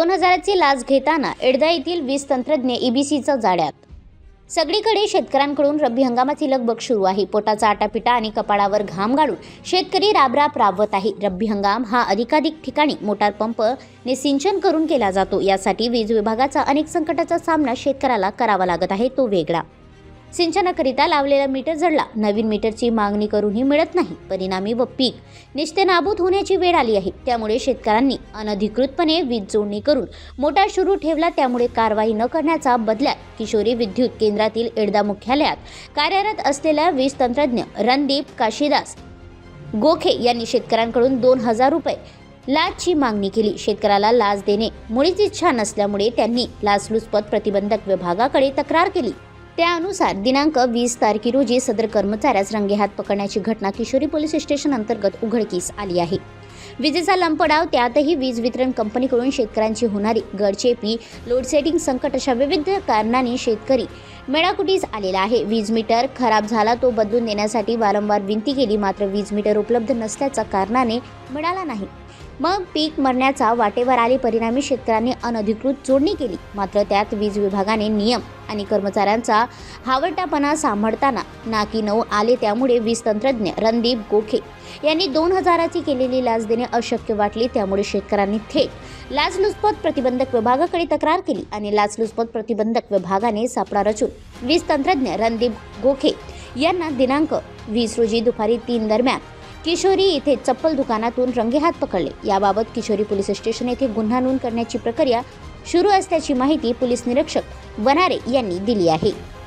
दोन हजाराची लाच घेताना एडदा येथील वीज तंत्रज्ञ ईबीसीचा जाड्यात सगळीकडे शेतकऱ्यांकडून रब्बी हंगामाची लगबग सुरू आहे. पोटाचा आटापिटा आणि कपाळावर घाम गाळून शेतकरी राबराब राबवत आहे. रब्बी हंगाम हा अधिकाधिक ठिकाणी मोटार पंप ने सिंचन करून केला जातो. यासाठी वीज विभागाचा अनेक संकटाचा सामना शेतकऱ्याला करावा लागत आहे. तो वेगळा. सिंचनाकरिता लावलेला मीटर जडला नवीन मीटरची मागणी करूनही मिळत नाही. परिणामी व पीक निस्ते नाबूद होण्याची वेळ आली आहे. त्यामुळे शेतकऱ्यांनी अनधिकृतपणे वीज जोडणी करून मोटार सुरू ठेवला. त्यामुळे कारवाई न करण्याचा बदल्यात किशोरी विद्युत केंद्रातील एडदा मुख्यालयात कार्यरत असलेल्या वीज तंत्रज्ञ रणदीप काशीदास गोखे यांनी शेतकऱ्यांकडून दोन हजार रुपये लाचची मागणी केली. शेतकऱ्याला लाच देणे मुळीच इच्छा नसल्यामुळे त्यांनी लाचलुचपत प्रतिबंधक विभागाकडे तक्रार केली. त्यानुसार दिनांक वीस तारखे रोजी सदर कर्मचाऱ्यास रंगेहात पकडण्याची घटना किशोरी पोलीस स्टेशन अंतर्गत उघडकीस आली आहे. विजेचा लंपडाव त्यातही वीज वितरण कंपनीकडून शेतकऱ्यांची होणारी गडचेपी लोडसेडिंग संकट अशा विविध कारणांनी शेतकरी मेळाकुटीस आलेला आहे. वीज मीटर खराब झाला तो बदलून देण्यासाठी वारंवार विनंती केली मात्र वीज मीटर उपलब्ध नसल्याच्या कारणाने मिळाला नाही. मग पीक मरण्याचा वाटेवर आले परिणामी शेतकऱ्यांनी अनधिकृत जोडणी केली. मात्र त्यात वीज विभागाने नियम आणि कर्मचाऱ्यांचा हावटापणा सांभाळताना नाकी नऊ आले त्यामुळे वीज तंत्रज्ञ रणदीप गोखे यांनी दोन हजाराची केलेली लाच देणे अशक्य वाटली. त्यामुळे शेतकऱ्यांनी थेट लाचलुचपत प्रतिबंधक विभागाकडे तक्रार केली आणि लाचलुचपत प्रतिबंधक विभागाने सापळा रचून वीज तंत्रज्ञ रणदीप गोखे यांना दिनांक वीस रोजी दुपारी तीन दरम्यान किशोरी येथे चप्पल दुकानातून रंगेहात पकडले. याबाबत किशोरी पोलीस स्टेशन येथे गुन्हा नोंद करण्याची प्रक्रिया सुरू असल्याची माहिती पोलीस निरीक्षक वनारे यांनी दिली आहे.